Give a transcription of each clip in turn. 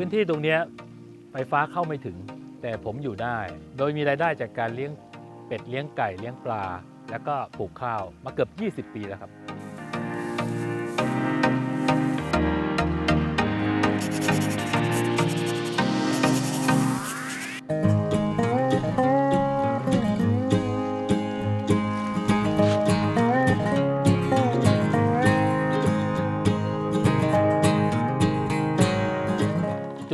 ื้นที่ตรงนี้ไฟฟ้าเข้าไม่ถึง แต่ผมอยู่ได้ โดยมีรายได้จากการเลี้ยงเป็ดเลี้ยงไก่เลี้ยงปลา แล้วก็ปลูกข้าวมาเกือบ 20 ปีแล้วครับ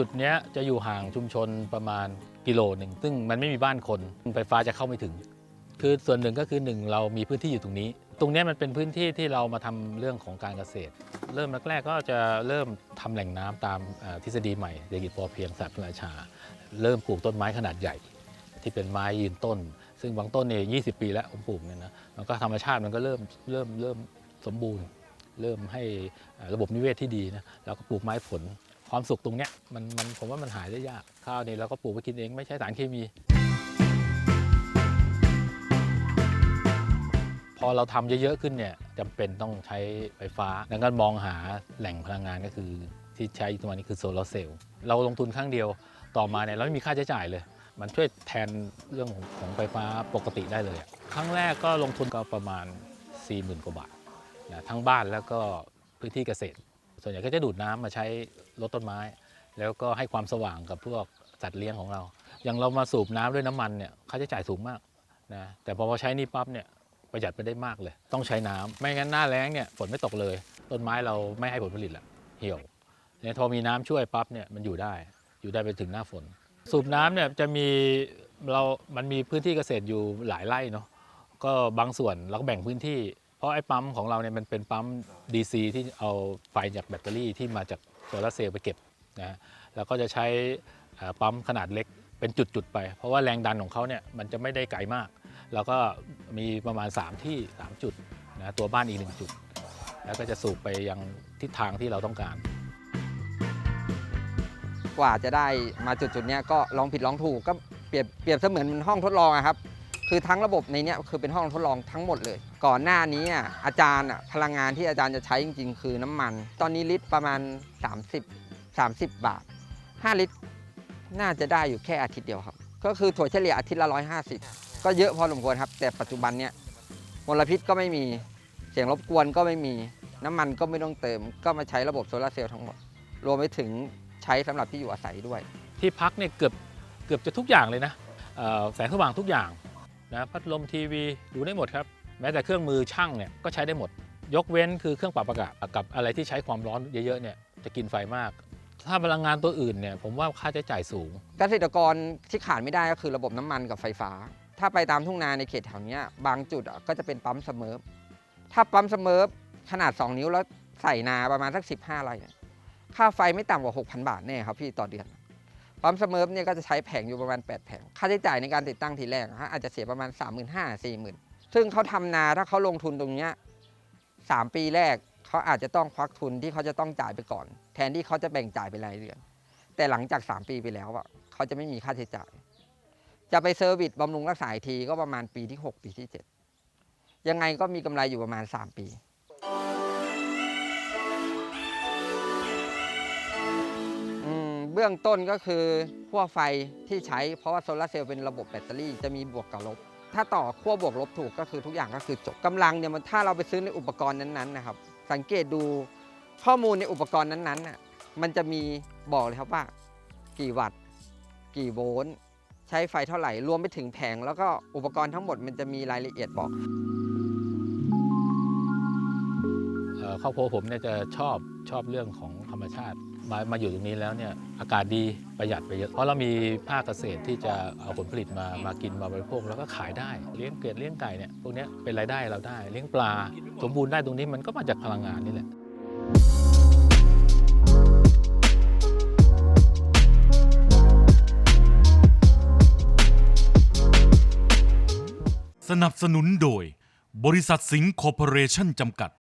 ดเนี้ยจะอยู่ห่างชุมชนประมาณกิโลหนึ่งซึ่งมันไม่มีบ้านคนไฟฟ้าจะเข้าไม่ถึง คือส่วนหนึ่งก็คือหนึ่งเรามีพื้นที่อยู่ตรงนี้ ตรงนี้มันเป็นพื้นที่ที่เรามาทำเรื่องของการเกษตร เริ่มแรกๆก็จะเริ่มทำแหล่งน้ำตามทฤษฎีใหม่เศรษฐกิจพอเพียงสัตว์ราชา เริ่มปลูกต้นไม้ขนาดใหญ่ ที่เป็นไม้ยืนต้น ซึ่งบางต้นเนี่ยยีปีแล้วผมปลูกเนี่ยนะมันก็ธรรมชาติมันก็เริ่มเริ่มเริ่มสมบูรณ์ เริ่มให้ระบบนิเวศที่ดีนะแล้วก็ปลูกไม้ผล ความสุขตรงเนี้ยมันมันผมว่ามันหายได้ยาก ข้าวนี่เราก็ปลูกไว้กินเองไม่ใช้สารเคมี พอเราทำเยอะๆขึ้นเนี่ยจำเป็นต้องใช้ไฟฟ้า ดังนั้นมองหาแหล่งพลังงานก็คือที่ใช้อยู่ตรงนี้คือโซลาร์เซลล์เราลงทุนครั้งเดียวต่อมาเนี่ยเราไม่มีค่าใช้จ่ายเลย มันช่วยแทนเรื่องของของไฟฟ้าปกติได้เลย ครั้งแรกก็ลงทุนก็ประมาณ 40,000 กว่าบาทนะทั้งบ้านแล้วก็พื้นที่เกษตร ส่วนใหญ่ก็จะดูดน้ำมาใช้ลดต้นไม้ แล้วก็ให้ความสว่างกับพวกสัตว์เลี้ยงของเรา อย่างเรามาสูบน้ำด้วยน้ำมันเนี่ยค่าใช้จ่ายสูงมากนะแต่พอมาใช้นี่ปั๊บเนี่ยประหยัดไปได้มากเลย ต้องใช้น้ำไม่งั้นหน้าแล้งเนี่ยฝนไม่ตกเลย ต้นไม้เราไม่ให้ผลผลิตละเหี่ยวเนี่ยพอมีน้ำช่วยปั๊บเนี่ยมันอยู่ได้อยู่ได้ไปถึงหน้าฝน สูบน้ำเนี่ยจะมีเรา มันมีพื้นที่เกษตรอยู่หลายไร่เนาะก็บางส่วนเราก็แบ่งพื้นที่ เพราะไอ้ปั๊มของเราเนี่ยมันเป็นปั๊ม DC ที่เอาไฟจากแบตเตอรี่ที่มาจากโซลาเซลล์ไปเก็บนะฮะแล้วก็จะใช้ปั๊มขนาดเล็กเป็นจุดๆไป เพราะว่าแรงดันของเขาเนี่ยมันจะไม่ได้ไกลมาก แล้วก็มีประมาณ 3 ที่ 3 จุดนะตัวบ้านอีกหนึ่งจุด แล้วก็จะสูบไปยังทิศทางที่เราต้องการ กว่าจะได้มาจุดๆเนี้ยก็ลองผิดลองถูกก็เปรียบเปรียบเสมือนห้องทดลองครับ คือทั้งระบบในเนี้ยคือเป็นห้องทดลองทั้งหมดเลย ก่อนหน้านี้อาจารย์พลังงานที่อาจารย์จะใช้จริง ๆ คือน้ำมัน ตอนนี้ลิตรประมาณ 30 30 บาท 5 ลิตร น่าจะได้อยู่แค่อาทิตย์เดียวครับ ก็คือถั่วเฉลี่ยอาทิตย์ละ 150 ก็เยอะพอสมควรครับ แต่ปัจจุบันเนี้ยมลพิษก็ไม่มีเสียงรบกวนก็ไม่มีน้ำมันก็ไม่ต้องเติม ก็มาใช้ระบบโซลาร์เซลล์ทั้งหมด รวมไปถึงใช้สำหรับที่อยู่อาศัยด้วย ที่พักเนี่ยเกือบเกือบจะทุกอย่างเลยนะแสงสว่างทุกอย่าง นะพัดลมทีวีดูได้หมดครับแม้แต่เครื่องมือช่างเนี่ยก็ใช้ได้หมด ยกเว้นคือเครื่องปรับอากาศกับอะไรที่ใช้ความร้อนเยอะๆเนี่ยจะกินไฟมาก ถ้าพลังงานตัวอื่นเนี่ยผมว่าค่าใช้จ่ายสูง เกษตรกรที่ขาดไม่ได้ก็คือระบบน้ำมันกับไฟฟ้า ถ้าไปตามทุ่งนาในเขตแถวนี้บางจุดก็จะเป็นปั๊มเสมอถ้าปั๊มเสมอขนาด 2 นิ้วแล้วใส่นาประมาณสัก 15ไร่ค่าไฟไม่ต่ำกว่า 6,000 บาทแน่ครับพี่ต่อเดือน ปั๊มเสเมอเนี่ยก็จะใช้แผงอยู่ประมาณ 8 แผง ค่าใช้จ่ายในการติดตั้งทีแรกอะฮะอาจจะเสียประมาณ 3 5 0 0 0 4 0 0 0ซึ่งเขาทำนาถ้าเขาลงทุนตรงเนี้ยสามปีแรกเขาอาจจะต้องควักทุนที่เขาจะต้องจ่ายไปก่อน แทนที่เขาจะแบ่งจ่ายเป็นรายเดือน แต่หลังจาก 3 ปีไปแล้วอะเขาจะไม่มีค่าใช้จ่าย จะไปเซอร์วิสบำรุงรักษาทีก็ประมาณปีที่ 6 ปีที่ 7 ยังไงก็มีกำไรอยู่ประมาณ 3 ปี เบื้องต้นก็คือขั้วไฟที่ใช้เพราะว่าโซลาร์เซลล์เป็นระบบแบตเตอรี่จะมีบวกกับลบ ถ้าต่อขั้วบวกลบถูกก็คือทุกอย่างก็คือจบกำลังเนี่ยมันถ้าเราไปซื้อในอุปกรณ์นั้นๆนะครับสังเกตดูข้อมูลในอุปกรณ์นั้นๆน่ะมันจะมีบอกเลยครับว่า กี่วัตต์กี่โวลต์ใช้ไฟเท่าไหร่ รวมไปถึงแผง แล้วก็อุปกรณ์ทั้งหมดมันจะมีรายละเอียดบอก ครอบครัวผมเนี่ยจะชอบชอบเรื่องของธรรมชาติมามาอยู่ตรงนี้แล้วเนี่ยอากาศดีประหยัดไปเยอะ เพราะเรามีภาคเกษตรที่จะเอาผลผลิตมามากินมาบริโภคแล้วก็ขายได้เลี้ยงเกล็ดเลี้ยงไก่เนี่ยพวกนี้เป็นรายได้เราได้เลี้ยงปลา สมบูรณ์ได้ตรงนี้มันก็มาจากพลังงานนี่แหละสนับสนุนโดย บริษัทสิงห์คอร์ปอเรชั่นจำกัด